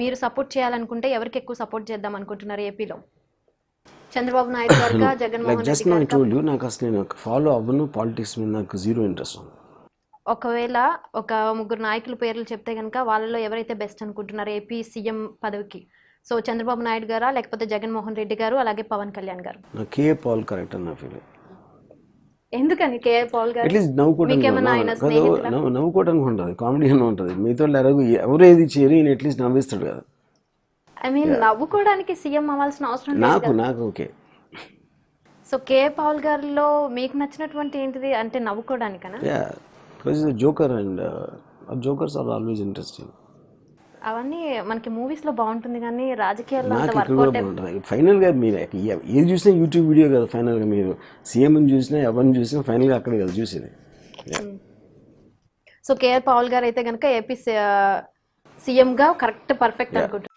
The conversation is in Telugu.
మీరు సపోర్ట్ చేయాలనుకుంటే ఎవరికి ఎక్కువ సపోర్ట్ చేద్దాం అనుకుంటున్నారు ఏపీలో? Chandrababu Naidu garu Jaganmohan just Reddy no garu told you నాకు అసలు నేను ఫాలో అవ్వను పాలిటిక్స్ మీద నాకు జీరో ఇంట్రెస్ట్ ఉంది. ఒకవేళ ఒక ముగ్గురు నాయకుల పేర్లు చెప్తే కనుక వాళ్ళలో ఎవరైతే బెస్ట్ అనుకుంటున్నారు ఏపీ సీఎం పదవికి? సో చంద్రబాబు నాయుడు గారా లేకపోతే జగన్మోహన్ రెడ్డి గారు అలాగే పవన్ కళ్యాణ్ గారు? నాకు కే పాల్ కరెక్ట్ అని నా ఫీల్ ఎందుకని కేఆర్ పౌల్ గారు? అట్లీస్ట్ నవ్వుకోవడానికి మీకేమన్నా ఆయన కాదు, స్నేహితులా? నవ్వు- నవ్వుకోవడానికి ఉంటుంది కామెడీ అని ఉంటుంది. మీతో ఎలాగో ఎవరు ఏది చేయరు ఈయన అట్లీస్ట్ నవ్విస్తాడు కదా. ఐ మీన్ నవ్వుకోవడానికి సీఎం అవ్వాల్సిన అవసరం నాకు నాకు ఓకే. సో కే పౌల్ గారిలో మీకు నచ్చినటువంటి ఏంటిది? అంటే నవ్వుకోవడానికనా? Joker and jokers are always interesting అవన్నీ మనకి మూవీస్లో బాగుంటుంది కానీ రాజకీయాల్లో నాకు ఇక్కడ కూడా బాగుంటుంది. ఫైనల్గా మీరు ఏది చూసినా యూట్యూబ్ వీడియో కదా ఫైనల్గా మీరు. సీఎంని చూసినా ఎవరిని చూసినా ఫైనల్గా అక్కడే కదా చూసేది. సో కేఆర్ పౌల్ గారు అయితే కనుక ఏపీ సీఎం గా కరెక్ట్ పర్ఫెక్ట్ అనుకుంటున్నారు.